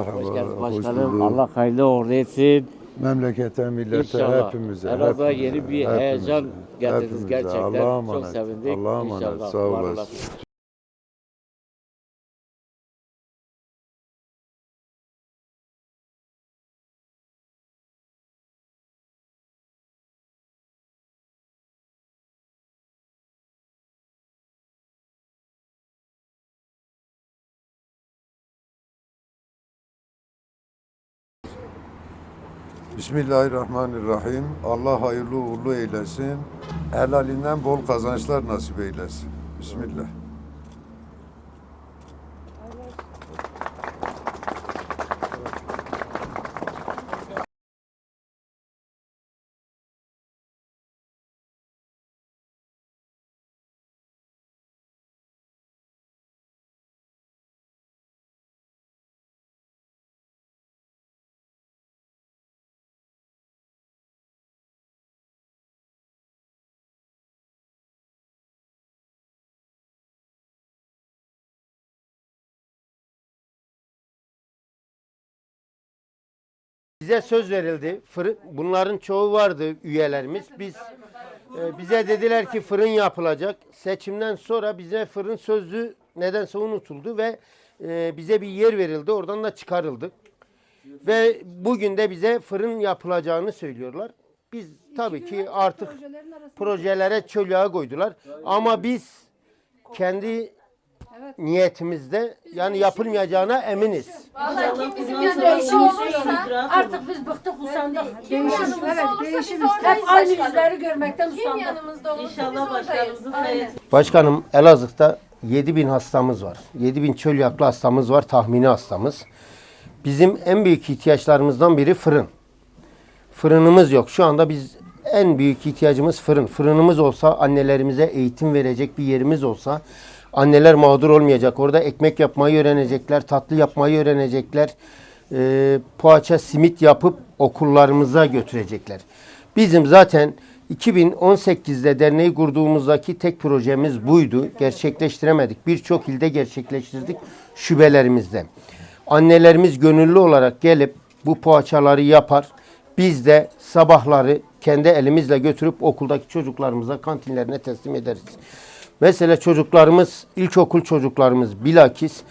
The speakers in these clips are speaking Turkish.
Merhaba, Hoş geldiniz hoş başkanım. bulduk. Allah hayırlı uğurlu etsin. Memlekete, millete, İnşallah. hepimize. Elazığ'a yeni bir hepimize, heyecan getirdiniz hepimize. gerçekten. Allah'a Çok emanet. sevindik. Allah'a emanet. İnşallah. Sağ olasın. Bismillahirrahmanirrahim. Allah hayırlı uğurlu eylesin. Helalinden bol kazançlar nasip eylesin. Bismillah. Bize söz verildi. Fırın, bunların çoğu vardı üyelerimiz. Biz e, bize dediler ki fırın yapılacak. Seçimden sonra bize fırın sözlü nedense unutuldu ve e, bize bir yer verildi. Oradan da çıkarıldık. Ve bugün de bize fırın yapılacağını söylüyorlar. Biz tabii ki artık projelere çölüğe koydular. Ama biz kendi niyetimizde yani yapılmayacağına eminiz. Vallahi kim bizimle değişim olursa artık biz bıktık usandık. Kim yanımızda evet, olursa biz oradayız Hep aynı başkanım. yüzleri görmekten Kim usandık. yanımızda olursa İnşallah biz oradayız. başkanımızın Aynen. Başkanım Elazığ'da 7 bin hastamız var. 7 bin çöl yaklı hastamız var, tahmini hastamız. Bizim en büyük ihtiyaçlarımızdan biri fırın. Fırınımız yok. Şu anda biz en büyük ihtiyacımız fırın. Fırınımız olsa annelerimize eğitim verecek bir yerimiz olsa anneler mağdur olmayacak. Orada ekmek yapmayı öğrenecekler, tatlı yapmayı öğrenecekler. Ee, poğaça, simit yapıp okullarımıza götürecekler. Bizim zaten 2018'de derneği kurduğumuzdaki tek projemiz buydu. Gerçekleştiremedik. Birçok ilde gerçekleştirdik şubelerimizde. Annelerimiz gönüllü olarak gelip bu poğaçaları yapar. Biz de sabahları kendi elimizle götürüp okuldaki çocuklarımıza kantinlerine teslim ederiz. Mesela çocuklarımız, ilkokul çocuklarımız bilakis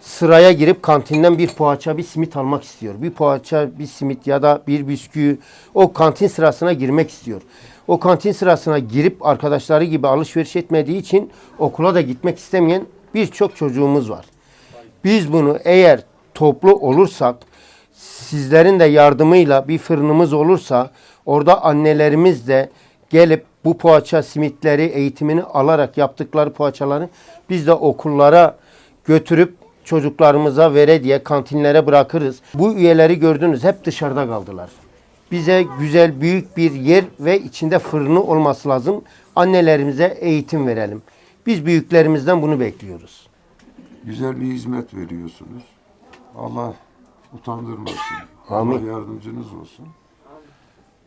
sıraya girip kantinden bir poğaça, bir simit almak istiyor. Bir poğaça, bir simit ya da bir bisküvi o kantin sırasına girmek istiyor. O kantin sırasına girip arkadaşları gibi alışveriş etmediği için okula da gitmek istemeyen birçok çocuğumuz var. Biz bunu eğer toplu olursak, sizlerin de yardımıyla bir fırınımız olursa, orada annelerimiz de gelip bu poğaça simitleri eğitimini alarak yaptıkları poğaçaları biz de okullara götürüp çocuklarımıza vere diye kantinlere bırakırız. Bu üyeleri gördünüz hep dışarıda kaldılar. Bize güzel büyük bir yer ve içinde fırını olması lazım. Annelerimize eğitim verelim. Biz büyüklerimizden bunu bekliyoruz. Güzel bir hizmet veriyorsunuz. Allah utandırmasın. Amin. Allah yardımcınız olsun.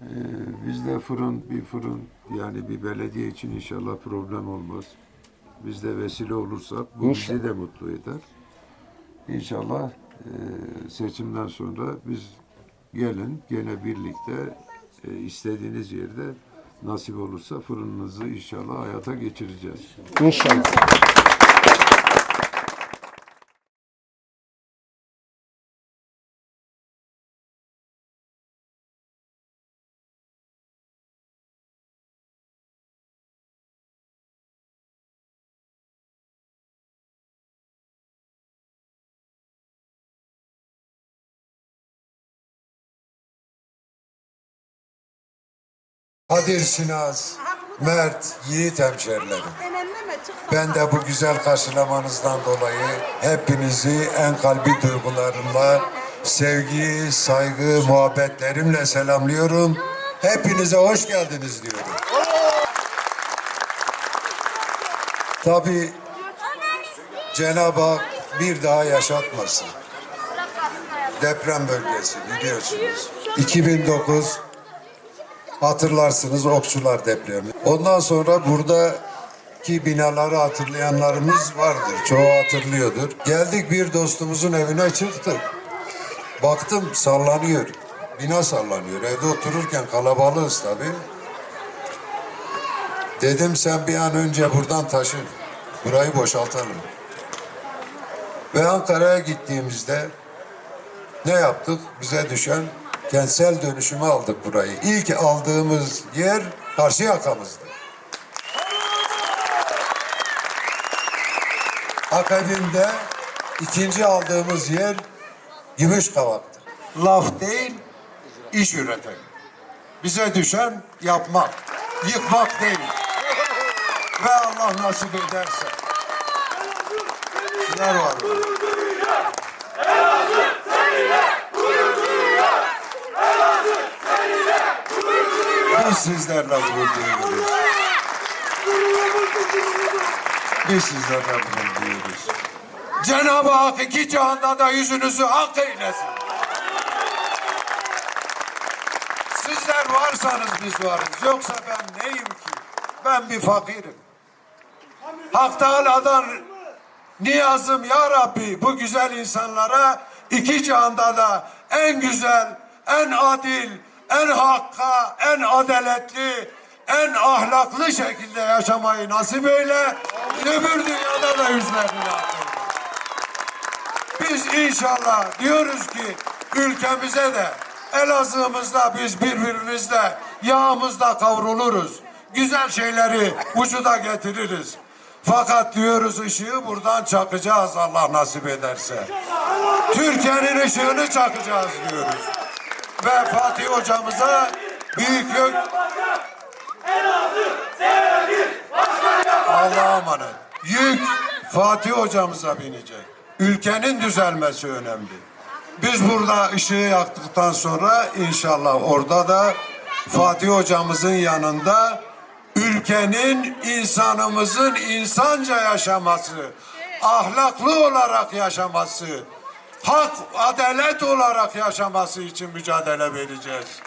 Ee, bizde fırın, bir fırın yani bir belediye için inşallah problem olmaz. Biz de vesile olursak bu İnşallah. bizi de mutlu eder. İnşallah e, seçimden sonra biz gelin gene birlikte e, istediğiniz yerde nasip olursa fırınınızı inşallah hayata geçireceğiz. İnşallah. Kadir Sinaz, Mert, Yiğit hemşerilerim. Ben de bu güzel karşılamanızdan dolayı hepinizi en kalbi duygularımla, sevgi, saygı, muhabbetlerimle selamlıyorum. Hepinize hoş geldiniz diyorum. Tabii Cenab-ı Hak bir daha yaşatmasın. Deprem bölgesi biliyorsunuz. 2009 hatırlarsınız Okçular depremi. Ondan sonra buradaki binaları hatırlayanlarımız vardır. Çoğu hatırlıyordur. Geldik bir dostumuzun evine çıktık. Baktım sallanıyor. Bina sallanıyor. Evde otururken kalabalığız tabii. Dedim sen bir an önce buradan taşın. Burayı boşaltalım. Ve Ankara'ya gittiğimizde ne yaptık? Bize düşen kentsel dönüşümü aldık burayı. İlk aldığımız yer Karşıyaka'mızdı. Akabinde ikinci aldığımız yer Gümüşkavak'tı. Laf değil, iş üretelim. Bize düşen yapmak, yıkmak değil. Ve Allah nasip ederse. Neler var burada? Sizlerle gurur duyuyoruz. Biz sizlerle gurur duyuyoruz. Cenab-ı Hak iki cihanda da yüzünüzü hak eylesin. Sizler varsanız biz varız. Yoksa ben neyim ki? Ben bir fakirim. Hak Teala'dan niyazım ya Rabbi bu güzel insanlara iki cihanda da en güzel, en adil, en hakka, en adaletli, en ahlaklı şekilde yaşamayı nasip eyle. Öbür dünyada da yüzlerini eyle. Biz inşallah diyoruz ki ülkemize de Elazığ'ımızda biz birbirimizle yağımızda kavruluruz. Güzel şeyleri vücuda getiririz. Fakat diyoruz ışığı buradan çakacağız Allah nasip ederse. Türkiye'nin ışığını çakacağız diyoruz. Ve Fatih hocamıza büyük gök... Allah'a emanet. Yük Fatih hocamıza binecek. Ülkenin düzelmesi önemli. Biz burada ışığı yaktıktan sonra inşallah orada da Fatih hocamızın yanında ülkenin insanımızın insanca yaşaması, ahlaklı olarak yaşaması, hak, adalet olarak yaşaması için mücadele vereceğiz.